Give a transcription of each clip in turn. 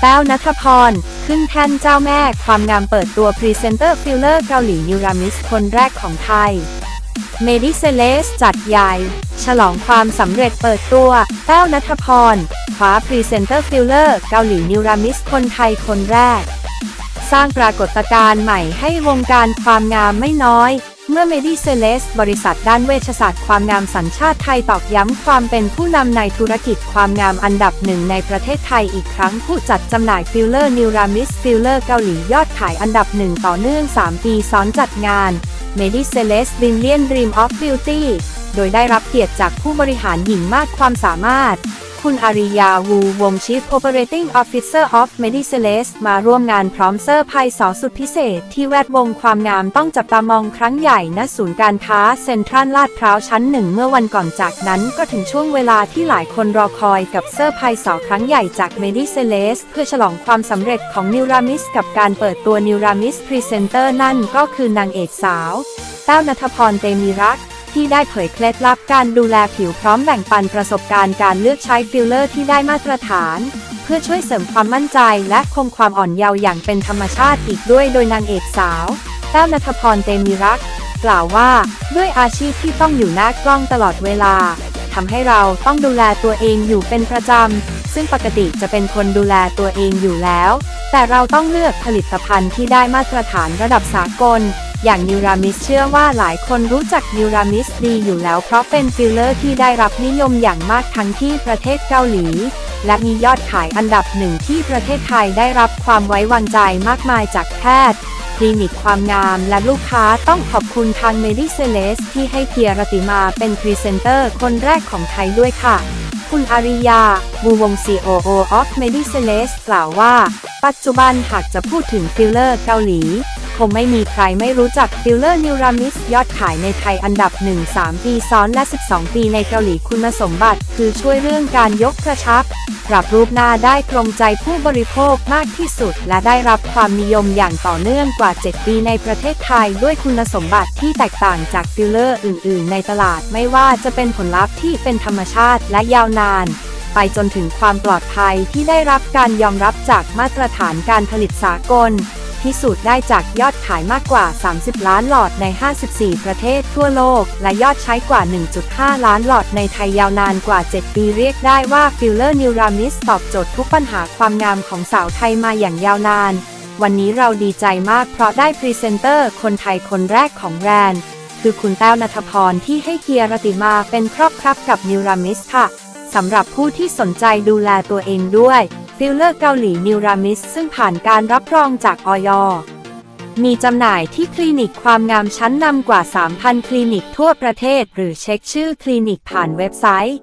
แต้วนัทพร ขึ้นแท่นเจ้าแม่ความงามเปิดตัวพรีเซนเตอร์ฟิลเลอร์เกาหลีนิวรามิสคนแรกของไทยเมดิเซเลสจัดใหญ่ ฉลองความสำเร็จเปิดตัวแต้วนัทพรคว้าพรีเซนเตอร์ฟิลเลอร์เกาหลีนิวรามิสคนไทยคนแรก สร้างปรากฏการณ์ใหม่ให้วงการความงามไม่น้อย เมื่อ m e d i c e l e s บริษัทด้านเวชศาสตร์ความงามสัญชาติไทยตอกย้ำความเป็นผู้นำในธุรกิจความงามอันดับหนึ่งในประเทศไทยอีกครั้งผู้จัดจำหน่ายฟิลเลอร์นิวรามิสฟิลเลอร์เกาหลียอดขายอันดับหนึ่งต่อเนื่อง 3 ปีซ้อนจัดงาน m e d i c e l e s Billion Dream of Beauty โดยได้รับเกียรติจากผู้บริหารหญิงมากความสามารถ คุณอาริยาวูวง Chief Operating Officer of m e d i c e l e s มาร่วมงานพร้อมเซอร์ไพรส์สอสุดพิเศษ ที่แวดวงความงามต้องจับตามองครั้งใหญ่ณศูนย์การค้าเซ็นทรัลลาดพร้าวชั้นหนึ่งเมื่อวันก่อนจากนั้นก็ถึงช่วงเวลาที่หลายคนรอคอยกับเซอร์ไพรส์สอครั้งใหญ่จาก m e d i c e l e s เพื่อฉลองความสำเร็จของนิวรามิสกับการเปิดตัวนิวรามิสพรีเซนเตอร์นั่นก็คือนางเอกสาวแต้วนัทพรเตมีรัก ที่ได้เผยเคล็ดลับการดูแลผิวพร้อมแบ่งปันประสบการณ์การเลือกใช้ฟิลเลอร์ที่ได้มาตรฐาน เพื่อช่วยเสริมความมั่นใจและคงความอ่อนเยาว์อย่างเป็นธรรมชาติอีกด้วยโดยนางเอกสาวแต้วนัทพรเตมีรัก กล่าวว่าด้วยอาชีพที่ต้องอยู่หน้ากล้องตลอดเวลาทำให้เราต้องดูแลตัวเองอยู่เป็นประจำ ซึ่งปกติจะเป็นคนดูแลตัวเองอยู่แล้ว แต่เราต้องเลือกผลิตภัณฑ์ที่ได้มาตรฐานระดับสากล อย่างนิวรามิสเชื่อว่าหลายคนรู้จักนิวรามิสดีอยู่แล้วเพราะเป็นฟิลเลอร์ที่ได้รับนิยมอย่างมากทั้งที่ประเทศเกาหลี และมียอดขายอันดับหนึ่งที่ประเทศไทยได้รับความไว้วางใจมากมายจากแพทย์คลินิกความงามและลูกค้าต้องขอบคุณทาง m e d i c e l e s ที่ให้เพียรติมาเป็นพรีเซนเตอร์คนแรกของไทยด้วยค่ะ คุณอาริยา บูวง COO of m e d i c e l e s กล่าวว่า ปัจจุบันหากจะพูดถึงฟิลเลอร์เกาหลี คงไม่มีใครไม่รู้จักฟิลเลอร์นิวรามิสยอดขายในไทยอันดับ 1 3 ปีซ้อนและ 12 ปีในเกาหลีคุณสมบัติ คือช่วยเรื่องการยกกระชับ ปรับรูปหน้าได้ตรงใจผู้บริโภคมากที่สุด และได้รับความนิยมอย่างต่อเนื่องกว่า 7 ปีในประเทศไทย ด้วยคุณสมบัติที่แตกต่างจากฟิลเลอร์อื่น ๆ ในตลาดไม่ว่าจะเป็นผลลัพธ์ที่เป็นธรรมชาติและยาวนานไปจนถึงความปลอดภัยที่ได้รับการยอมรับจากมาตรฐานการผลิตสากล พิสูจน์ได้จากยอดขายมากกว่า 30 ล้านหลอดใน 54 ประเทศทั่วโลก และยอดใช้กว่า 1.5 ล้านหลอดในไทยยาวนานกว่า 7 ปีเรียกได้ว่าฟิลเลอร์นิวรามิสตอบโจทย์ทุกปัญหาความงามของสาวไทยมาอย่างยาวนาน วันนี้เราดีใจมากเพราะได้พรีเซนเตอร์คนไทยคนแรกของแบรนด์ คือคุณแต้วนัทพรที่ให้เกียรติมาเป็นครอบครับกับนิวรามิสค่ะสำหรับผู้ที่สนใจดูแลตัวเองด้วย ฟิลเลอร์เกาหลีนิวรามิส ซึ่งผ่านการรับรองจากออยมีจำหน่ายที่คลินิกความงามชั้นนำกว่า 3,000 คลินิกทั่วประเทศ หรือเช็คชื่อคลินิกผ่านเว็บไซต์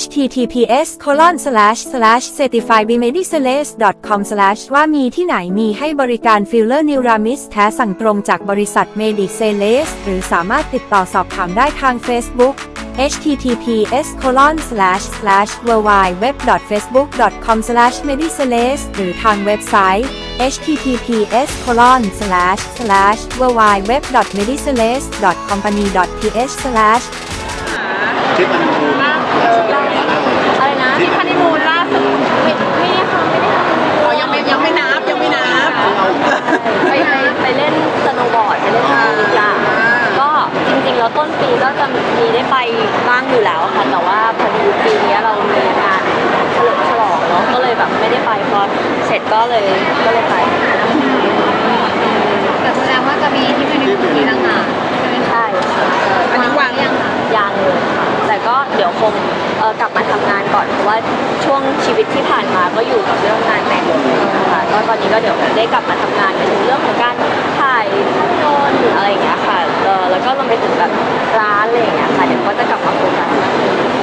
https colon slash slash certified b m e d i c e l e s com slash ว่ามีที่ไหนมีให้บริการฟิลเลอร์นิวรามิสแท้สั่งตรงจากบริษัท m e d i c e l e s หรือสามารถติดต่อสอบถามได้ทาง Facebook https colon slash slash www facebook com slash m e d i c e l e s หรือทางเว็บไซต์ https colon slash slash www m e d i c e l e s company th slash ทริดมันดู อยู่แล้วค่ะแต่ว่าพอดีปีนี้เรามีงานเฉลิมฉลองเนาะก็เลยแบบไม่ได้ไปพอเสร็จก็เลยก็เลยไปแต่แสดงว่าจะมีที่เป็นในปีต่างหากใช่ไหมคะใช่ค่ะอันนี้วางยังคะยังเลยค่ะแต่ก็เดี๋ยวคงเอ่อกลับมาทำงานก่อนเพราะว่าช่วงชีวิตที่ผ่านมาก็อยู่กับเรื่องงานแต่งค่ะก็ตอนนี้ก็เดี๋ยวได้กลับมาทำงานในเรื่องของการถ่ายภาพยนตร์อะไรอย่างเงี้ยค่ะเอ่อ แล้วก็รวมไปถึงแบบร้านอะไรอย่างเงี้ยค่ะเดี๋ยวก็จะกลับมาโฟกัส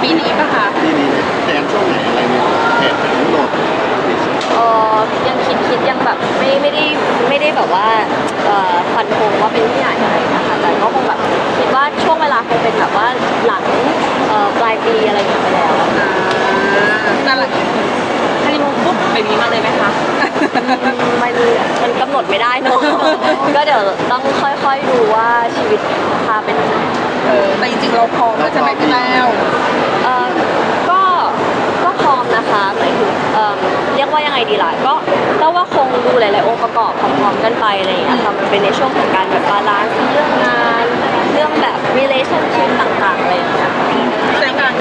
ปีนี้ปะคะที่นี้แทนช่วงไหนอะไรเนี่ยแผนเป็นยุโรปเออยังคิดคิดยังแบบไม่ไม่ได้ไม่ได้แบบว่าเอ่อฟันธงว่าเป็นที่ไหนอะไรนะคะแต่ก็คงแบบคิดว่าช่วงเวลาคงเป็นแบบว่าหลังเอ่อปลายปีอะไรอย่างเงี้ยไปแล้วแต่ละฮันนีมูนปุ๊บไปนี้มาเลยไหมคะ มันมันกำหนดไม่ได้เนอะก็เดี๋ยวต้องค่อยๆดูว่าชีวิตพาเป็นยังไงเออแต่จริงๆเราพร้อมแล้วใช่ไหมพี่แต้วเออก็ก็พร้อมนะนะคะหมายถึงเอ่อเรียกว่ายังไงดีล่ะก็แต่ว่าคงดูหลายๆองค์ประกอบพร้อมๆกันไปอะไรอย่างเงี้ยค่ะมันเป็นในช่วงของการแบบบาลานซ์เรื่องงานเรื่องแบบ relationship ต่างๆอะไรอย่างเงี้ยค่ะแสดงการ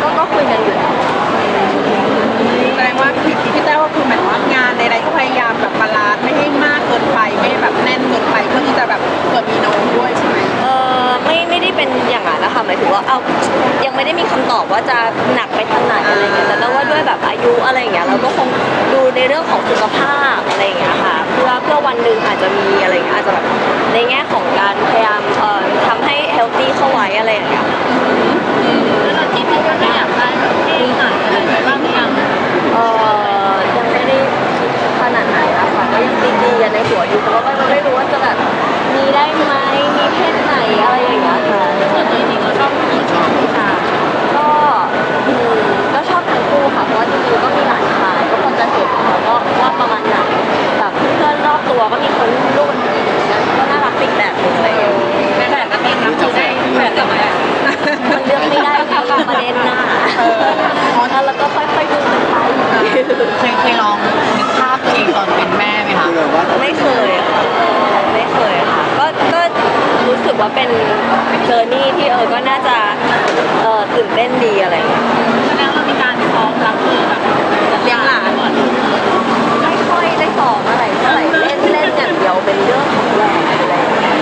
ก็ก็คุยกันอยู่แล้ วแสดงว่าพี่แต้วก็คือหมายว่างานใดๆก็พยายามแบบบาลานซ์ไม่ให้มากเกินไปไม่ให้แบบแน่นเกินไปเพื่อที่จะแบบเกิดมีน้องด้วยใช่ไหมเออไม่ไม่ได้เป็นอย่างนั้นนะคะหมายถึงว่าเอายังไม่ได้มีคำตอบว่าจะหนักไปทางไหนอะไรเงี้ยแต่ว่าด้วยแบบอายุอะไรอย่างเงี้ยเราก็คงดูในเรื่องของสุขภาพอะไรอย่างเงี้ยค่ะเพื่อเพื่อวันหนึ่งอาจจะมีอะไรอย่างเงี้ยอาจจะแบบในแง่ของการพยายามเอ่อทำให้เฮลตี้เข้าไว้อะไรอย่างเงี้ย แล้วเราคิดว่าจะอยากได้แบบที่ไหนอะไรบ้างหรือยัง เออยังไม่ได้คิดขนาดไหนนะคะก็ รียนในหัวอยู่เพราะว่าไม่ไม่รู้ว่าจะแบบมีได้ไหมมีเพศไหนอะไร เป็นเจอร์นี่ที่เออก็น่าจะเออตื่นเต้นดีอะไรอย่างเงี้ย แสดงว่ามีการซ้อมรับมือแบบเลี้ยงหลานก่อนไม่ค่อยได้สอนอะไรเท่าไหร่เล่นเล่นอย่างเดียวเป็นเรื่องของแหวนอะไรอย่างเงี้ย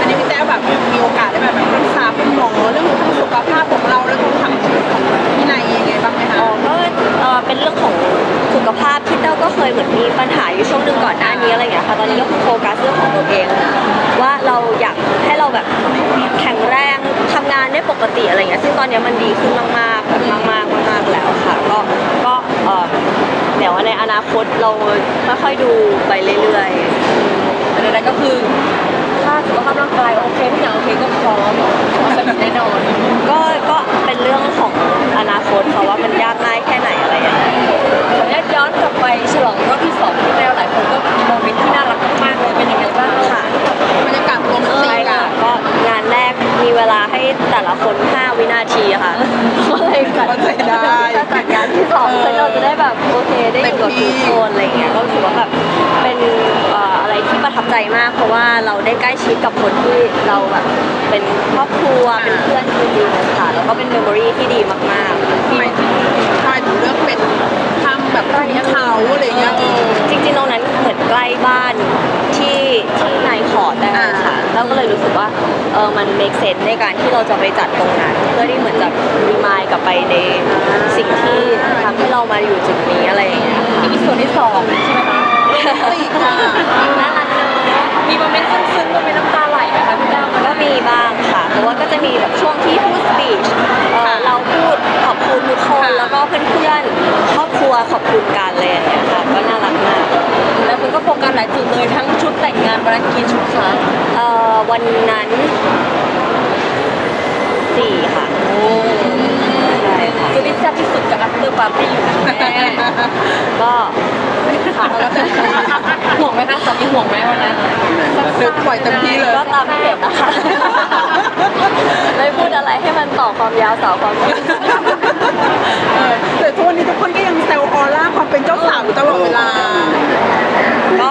อันนี้พี่แต้วแบบมีโอกาสได้แบบแบบปรึกษาคุณหมอเรื่องของสุขภาพของเราเรื่องของทางชีวิตของพี่นายยังไงบ้างไหมคะอ๋อก็เออเป็นเรื่องของสุขภาพที่เต้าก็เคยเหมือนมีปัญหาอยู่ช่วงหนึ่งก่อนหน้านี้อะไรอย่างเงี้ยค่ะตอนนี้ก็คือโฟกัสเรื่องของตัวเองว่า แบบแข็งแรงทำงานได้ปกติอะไรอย่างเงี้ยซึ่งตอนเนี้ยมันดีขึ้นมากๆแบบมากๆมากๆแล้วค่ะ ก็ก็เออเดี๋ยวในอนาคตเราค่อยๆดูไปเรื่อยๆแต่ใดๆก็คือ ถ้าสุขภาพร่างกายโอเคทุกอย่างโอเคก็พร้อมพร้อมจะมีแน่นอนก็ก็เป็นเรื่องของอนาคตเพราะว่ามันยากง่ายแค่ไหนอะไรอย่างเงี้ย ขออนุญาตย้อนกลับไปฉลองรอบที่สองที่แล้วหลายคนก็มีโมเมนต์ที่น่ารักมากๆเลยเป็นยังไงบ้างค่ะบ แต่ละคน 5 วินาทีค่ะก็เลยจัดเข้าใจได้จะจัดงานที่สองเพื่อเราจะได้แบบโอเคได้อยู่กับทุกคนอะไรอย่างเงี้ยก็รู้สึกว่าแบบเป็นเอ่ออะไรที่ประทับใจมาก เพราะว่าเราได้ใกล้ชิดกับคนที่เราแบบเป็นครอบครัวเป็นเพื่อนจริงๆค่ะแล้วก็เป็นเมมโมรีที่ดีมากๆทำไมทำไมถึงเลือกเป็นทำแบบขุนเขาอะไรอย่างเงี้ยเออจริงๆตรงนั้นเหมือนใกล้บ้านที่ที่นาย ว่าเออมัน make sense ในการที่เราจะไปจัดตรงนั้น เพื่อที่เหมือนจะรีมายกลับไปในสิ่งที่ทำให้เรามาอยู่จุดนี้อะไรอย่างเงี้ยนี่มีส่วนที่สองใช่ไหมคะติกอะน่ารักเนอะมีโมเมนต์ซึ้งๆโมเมนต์น้ำตาไหลไหมคะพี่แต้วก็มีบ้างค่ะ แต่ว่าก็จะมีแบบช่วงที่พูดสปีชเราพูดขอบคุณทุกคนแล้วก็เพื่อนๆ ครอบครัวขอบคุณกันเลยอย่างเงี้ยค่ะ ก็น่ารักมาก แล้วคุณก็โฟกัสหลายจุดเลยทั้งชุดแต่งงานวันนั้นกี่ชุดคะเอ่อ วันนั้นสี่ค่ะใช่ค่ะชุดที่แซ่บที่สุดกับ after party อยู่นะแม่ก็ค่ะห่วงไหมคะสามีห่วงไหมวันนั้นคือปล่อยเต็มที่เลยก็ตามที่เห็นนะคะไม่พูดอะไรให้มันต่อความยาวสาวความยืดเออแต่ทุกวันนี้ทุกคนก็ยังแซวออร่าความเป็นเจ้าสาวอยู่ตลอดเวลาก็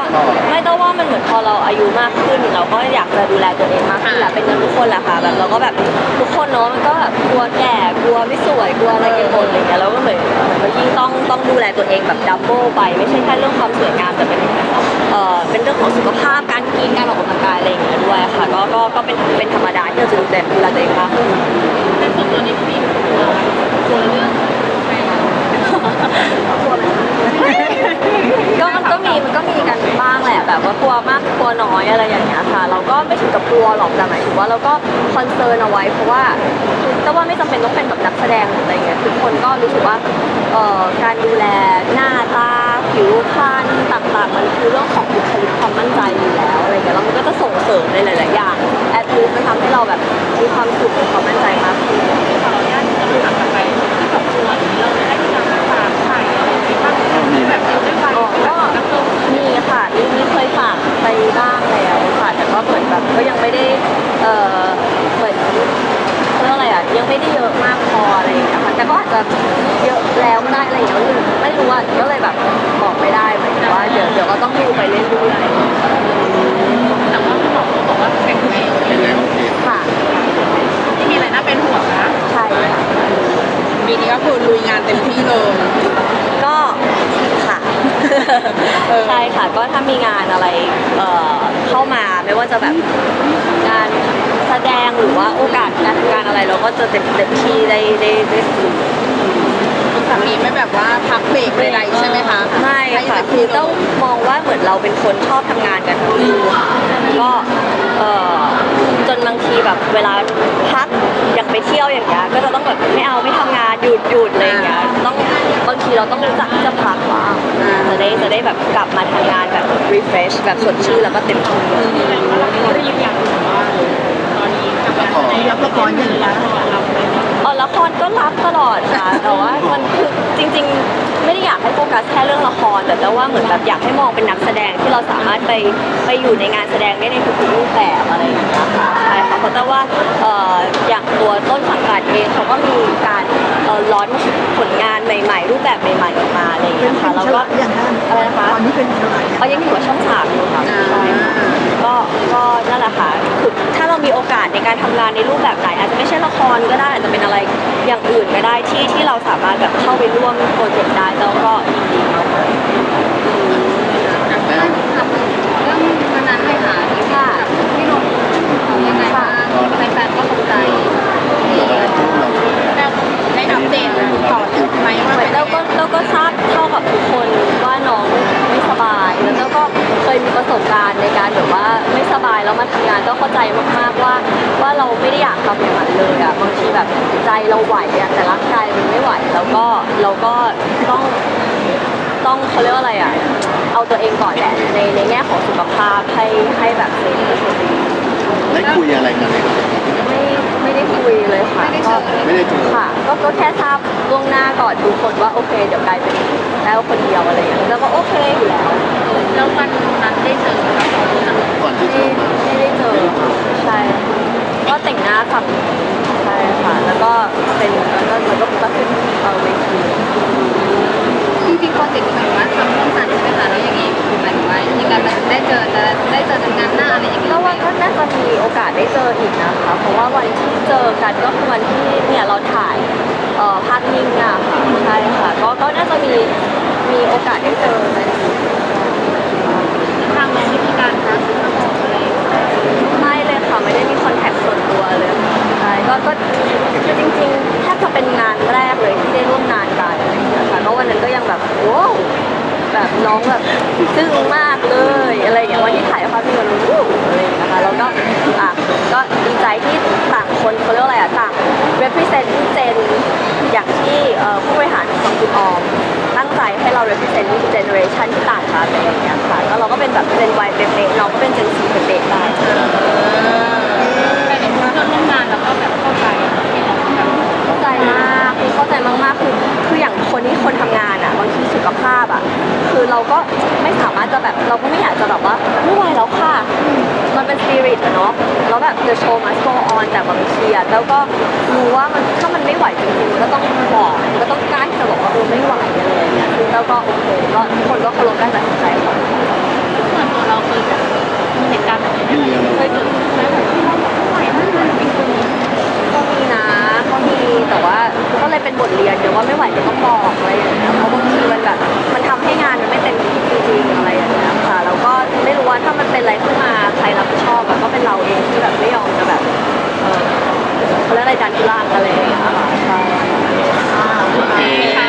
ไม่ต้องว่ามันเหมือนพอเรา อายุมากขึ้น เราก็อยากจะดูแลตัวเองมากขึ้นแหละเป็นกันทุกคนแหละค่ะแบบเราก็แบบทุกคนเนาะมันก็แบบกลัวแก่กลัวไม่สวยกลัวอะไรกันหมดอะไรเงี้ยแล้วก็เหมือนเหมือนว่ายิ่งต้องต้องดูแลตัวเองแบบดับเบิลไป ไม่ใช่แค่เรื่องความสวยงามแต่เป็นเอ่อเป็นเรื่องของสุขภาพการกินการออกกำลังกายอะไรอย่างเงี้ยด้วยค่ะก็ก็ก็เป็นเป็นธรรมดาที่เราจะดูแลดูแลตัวเองมากขึ้นในส่วนตัวนี้พี่กลัวกลัวเรื่องแฟน ก็มันก็มีมันก็มีกันบ้างแหละแบบว่ากลัวมากกลัวน้อยอะไรอย่างเงี้ยค่ะ เราก็ไม่ถึงกับกลัวหรอกแต่หมายถึงว่าเราก็คอนเซิร์นเอาไว้เพราะว่าแต่ว่าไม่จำเป็นต้องเป็นแบบนักแสดงหรืออะไรเงี้ยทุกคนก็รู้สึกว่าเอ่อการดูแลหน้าตาผิวพรรณต่างๆ มันคือเรื่องของบุคลิกความมั่นใจอยู่แล้วอะไรเงี้ยแล้วมันก็จะส่งเสริมในหลายๆอย่างแอดพูมันทำให้เราแบบมีความสุขมีความมั่นใจมากขึ้นขออนุญาตจะถามกลับไปที่แบบตัวนี้เราได้ มีแบบนี้ด้วยกันก็มีค่ะมีมีเคยฝากไปบ้างแล้วค่ะ แต่ก็เหมือนแบบก็ยังไม่ได้เออเหมือนเรื่องอะไรอะยังไม่ได้เยอะมากพออะไรอย่างเงี้ยค่ะแต่ก็อาจจะเยอะแล้วก็ได้อะไรอย่างเงี้ยไม่รู้อะก็เลยแบบบอกไม่ได้หมายถึว่าเดี๋ยวเดี๋ยวก็ต้องดูไปเรื่อยๆแต่ว่าเขาหมอบอกว่าแข็งแรงแข็งแรงโคค่ะไม่มีอะไรน่าเป็นห่วงนะใช่ค่ะ ปีนี้ก็คือลุยงานเต็มที่เลยก็ค่ะเออใช่ค่ะ ก็ถ้ามีงานอะไรเอ่อเข้ามาไม่ว่าจะแบบงานแสดงหรือว่าโอกาสการทำงานอะไรเราก็จะเต็มเต็มที่ได้ได้ได้ทำคุณสามีไม่แบบว่าพักเบรกใดๆใช่ไหมคะไม่ให้ค่ะเต็มคืที่อต้องมองว่าเหมือนเราเป็นคนชอบทำงานกันทั้งคู่ค่ะก็เอ่อ จนบางทีแบบเวลาพักอยากไปเที่ยวอย่างเงี้ยก็จะต้องแบบไม่เอาไม่ทำงานหยุดหยุดอะไรอย่างเงี้ยต้องบางทีเราต้องรู้จักที่จะพักบ้างจะได้จะได้แบบกลับมาทำงานแบบ refresh แบบสดชื่นแล้วก็เต็มที่เราได้ยินอย่างหนึ่งว่า รับละครอยู่แล้วเราเลยเออละครก็รับตลอดค่ะ แต่ว่ามันคือจริง ๆ ไม่ได้อยากให้โฟกัสแค่เรื่องละคร แต่แต่ว่าเหมือนแบบอยากให้มองเป็นนักแสดงที่เราสามารถไปไปอยู่ในงานแสดงได้ในทุกๆรูปแบบอะไรอย่างเงี้ยค่ะใช่ค่ะเพราะแต่ว่าเอ่ออย่างตัวต้นสังกัดเองเขาก็มีการเอ่อร้อนผลงานใหม่ ๆ รูปแบบใหม่ๆออกมาอะไรอย่างเงี้ยค่ะแล้วก็อะไรนะคะตอนนี้เป็นอ๋อยังอยู่กับช่องสามอยู่ค่ะใช่ค่ะก็ก็ นั่นแหละค่ะคือถ้าเรามีโอกาสในการทำงานในรูปแบบไหนอาจจะไม่ใช่ละครก็ได้อาจจะเป็นอะไรอย่างอื่นก็ได้ที่ที่เราสามารถแบบเข้าไปร่วมโปรเจกต์ได้แล้วก็ยินดีมากเลยแล้วเรื่องวันนั้นเลยค่ะที่ค่ะพี่นนท์ยังไงบ้างแฟนๆก็ตกใจแล้วได้อัปเดตต่อไหมว่าเหมืเป็อนนเราก็เราก็ทราบเท่ากับทุกคนว่าน้องไม่สบาย แล้วเราก็เคยมีประสบการณ์ มาทำงานก็เข้าใจมากๆว่า ว่าเราไม่ได้อยากทำอย่างนั้นเลยอะบางทีแบบใจเราไหวอะแต่ร่างกายมันไม่ไหว แล้วก็เราก็ต้องต้องเขาเรียกว่าอะไรอะเอาตัวเองก่อนแหละในในแง่ของสุขภาพให้ให้แบบเซฟที่สุดได้คุยอะไรกันไหมครับไม่ไม่ได้คุยเลยค่ะก็ไม่ได้เจอค่ะก็ก็แค่ทราบล่วงหน้าก่อนทุกคนว่าโอเค เดี๋ยวกลายเป็นแล้วคนเดียวอะไรอย่างเงี้ยแล้วก็โอเคอยู่แล้วแล้ว เป็นแบบ Gen Y เป๊ะๆน้องก็เป็น Gen Z เป๊ะๆได้แต่ในเพื่อนร่วมงานเราก็แบบเข้าใจที่เราแบบเข้าใจมากคือเข้าใจมากๆคือคืออย่างคนที่คนทำงานอะบางทีสุขภาพอะคือเราก็ไม่สามารถจะแบบเราก็ไม่อยากจะแบบว่าไม่ไหวแล้วค่ะมันเป็นสปิริตอะเนาะแล้วแบบ the show must go on แต่บางทีอะแล้วก็รู้ว่ามันถ้ามันไม่ไหวจริงๆก็ต้องบอกก็ต้องกล้าที่จะบอกว่าเออไม่ไหวอะไรอย่างเงี้ยซึ่งแล้วก็โอเคก็ทุกคนก็เคารพการตัดสินใจของ เหตุการณ์แบบนี้เคยเกิดก็มีนะก็มีแต่ว่าก็เลยเป็นบทเรียนเดี๋ยวว่าไม่ไหวก็ต้องบอกอะไรอย่างเงี้ยเพราะบางทีมันแบบมันทำให้งานมันไม่เป็มที่จริงอะไรอย่างเงี้ยค่ะแล้วก็ไม่รู้ว่าถ้ามันเป็นอะไรขึ้นมาใครรับผิดชอบอะก็เป็นเราเองที่แบบไม่ยอมจะแบบเออเขาเรียกอะไรดันทุรังอะไรอย่างเงี้ยค่ะใช่ โอเค